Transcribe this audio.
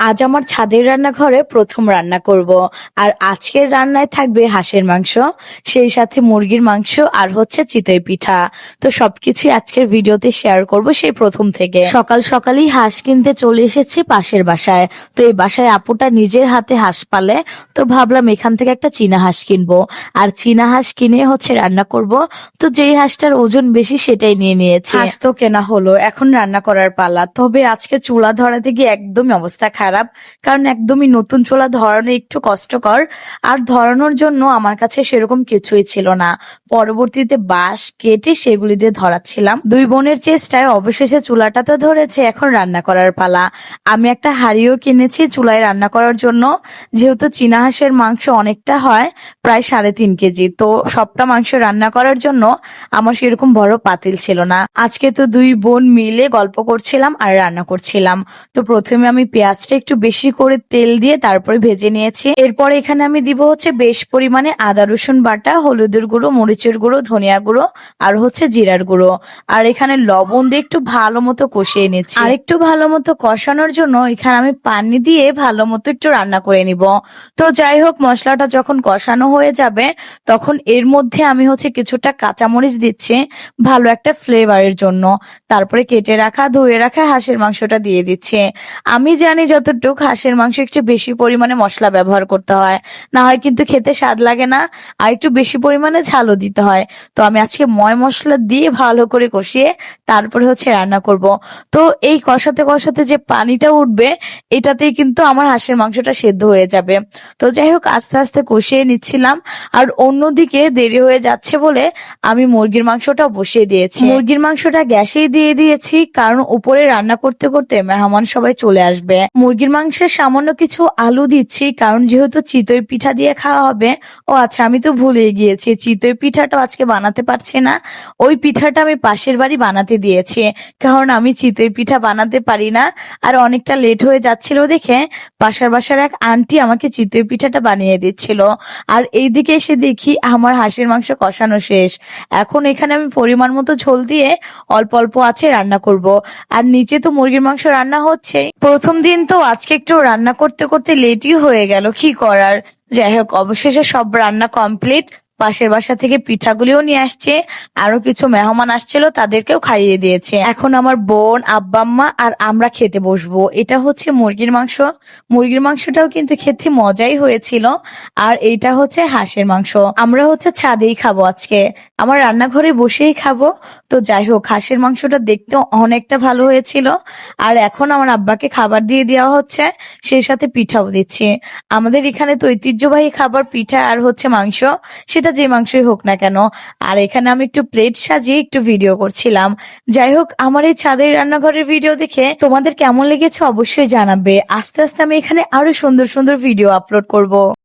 আজ আমার ছাদের রান্নাঘরে প্রথম রান্না করব। আর আজকের রান্নায় থাকবে হাঁসের মাংস, সেই সাথে মুরগির মাংস আর হচ্ছে চিতই পিঠা। তো সবকিছুই আজকের ভিডিওতে শেয়ার করব সেই প্রথম থেকে। সকাল সকালই হাঁস কিনতে চলে এসেছি পাশের বাসায়। তো এই বাসায় আপুটা নিজের হাতে হাঁস পালে, তো ভাবলাম এখান থেকে একটা চীনা হাঁস কিনবো। আর চীনা হাঁস কিনে হচ্ছে রান্না করব। তো যেই হাঁসটার ওজন বেশি সেটাই নিয়ে নিয়েছি। হাঁস তো কেনা হলো, এখন রান্না করার পালা। তবে আজকে চুলা ধরাতে গিয়ে একদমই অবস্থা খারাপ। কারণ একদমই নতুন চুলা ধরানো একটু কষ্টকর। আর ধরানোর জন্য আমার কাছে সেরকম কিছুই ছিল না। পরবর্তীতে বাঁশ কেটে সেগুলি দিয়ে ধরাচ্ছিলাম। দুই বোনের চেষ্টায় অবশেষে চুলাটা তো ধরেছে, এখন রান্না করার পালা। আমি একটা হাঁড়িও কিনেছি চুলায় রান্না করার জন্য। যেহেতু চীনা হাঁসের মাংস অনেকটা হয়, প্রায় সাড়ে তিন কেজি। তো সবটা মাংস রান্না করার জন্য আমার সেরকম বড় পাতিল ছিল না। আজকে তো দুই বোন মিলে গল্প করছিলাম আর রান্না করছিলাম। তো প্রথমে আমি পেঁয়াজটা একটু বেশি করে তেল দিয়ে তারপরে ভেজে নিয়েছি। এরপর এখানে আমি দিব হচ্ছে বেশ পরিমাণে আদা, রসুন বাটা, হলুদের গুঁড়ো, মরিচের গুঁড়ো, ধনিয়া গুঁড়ো আর হচ্ছে জিরার গুঁড়ো। আর এখানে লবণ দিয়ে একটু ভালো মতো কষিয়ে নিচ্ছি। আর একটু ভালো মতো কষানোর জন্য এখানে আমি পানি দিয়ে ভালো মতো একটু রান্না করে নিব। তো যাই হোক, মশলাটা যখন কষানো হয়ে যাবে, তখন এর মধ্যে আমি হচ্ছে কিছুটা কাঁচামরিচ দিচ্ছি ভালো একটা ফ্লেভারের জন্য। তারপরে কেটে রাখা, ধুয়ে রাখা হাঁসের মাংসটা দিয়ে দিচ্ছে। আমি জানি যতটুকু হাঁসের মাংস একটু বেশি পরিমাণে মশলা ব্যবহার করতে হয়। না হয় কিন্তু খেতে স্বাদ লাগে না, আর একটু বেশি পরিমাণে ঝালও দিতে হয়। তো আমি আজকে ময় মশলা দিয়ে ভালো করে কষিয়ে তারপরে হচ্ছে রান্না করব। তো এই কষাতে কষাতে যে পানিটা উঠবে, এটাতেই কিন্তু আমার হাঁসের মাংসটা সেদ্ধ হয়ে যাবে। তো যাই হোক, আস্তে আস্তে কষিয়ে নিচ্ছিলাম। আর অন্যদিকে দেরি হয়ে যাচ্ছে বলে আমি মুরগির মাংসটা বসিয়ে দিয়েছি। মুরগির মাংসটা গ্যাসেই দিয়ে দিয়েছি, কারণ উপরে রান্না করতে করতে মেহমান সবাই চলে আসবে। মুরগির মাংসের সামান্য কিছু আলু দিচ্ছি, কারণ যেহেতু চিতই পিঠা দিয়ে খাওয়া হবে, ও আচ্ছা আমি তো ভুলে গিয়েছি, চিতই পিঠাটা আজকে বানাতে পারছি না, ওই পিঠাটা আমি পাশের বাড়ি বানাতে দিয়েছি, কারণ আমি চিতই পিঠা বানাতে পারি না, আর অনেকটা লেট হয়ে যাচ্ছিল দেখে পাশের বাসার এক আন্টি আমাকে চিতই পিঠাটা বানিয়ে দিচ্ছিল, আর এইদিকে এসে দেখি আমার হাঁসের মাংস কষানো শেষ, এখন এখানে আমি পরিমাণ মতো ঝোল দিয়ে অল্প অল্প আছে রান্না করব, আর নিচে তো মুরগির মাংস রান্না হচ্ছে প্রথম দিন তো আজকে একটু রান্না করতে করতে লেটই হয়ে গেল, কি করার? যাই হোক, অবশেষে সব রান্না কমপ্লিট পাশের বাসা থেকে পিঠাগুলিও নিয়ে আসছে। আরও কিছু মেহমান আসছিল, তাদেরকেও খাইয়ে দিয়েছে। এখন আমার বোন আব্বাম্মা আর আমরা খেতে বসবো। এটা হচ্ছে মুরগির মাংস। মুরগির মাংসটাও কিন্তু খেতে মজাই হয়েছিল। আর এইটা হচ্ছে হাঁসের মাংস। আমরা হচ্ছে ছাদেই খাব আজকে। আমার রান্নাঘরে বসেই খাব। তো যাই হোক, হাঁসের মাংসটা দেখতেও অনেকটা ভালো হয়েছিল। আর এখন আমার আব্বাকে খাবার দিয়ে দেওয়া হচ্ছে। সেই সাথে পিঠাও দিচ্ছি। আমাদের এখানে তো ঐতিহ্যবাহী খাবার পিঠা আর হচ্ছে মাংস। সেটা যে মাংসই হোক না কেন, আর এখানে আমি একটু প্লেট সাজিয়ে একটু ভিডিও করছিলাম। যাই হোক, আমার এই ছাদের রান্নাঘরের ভিডিও দেখে তোমাদের কেমন লেগেছে অবশ্যই জানাবে। আস্তে আস্তে আমি এখানে আরও সুন্দর সুন্দর ভিডিও আপলোড করব।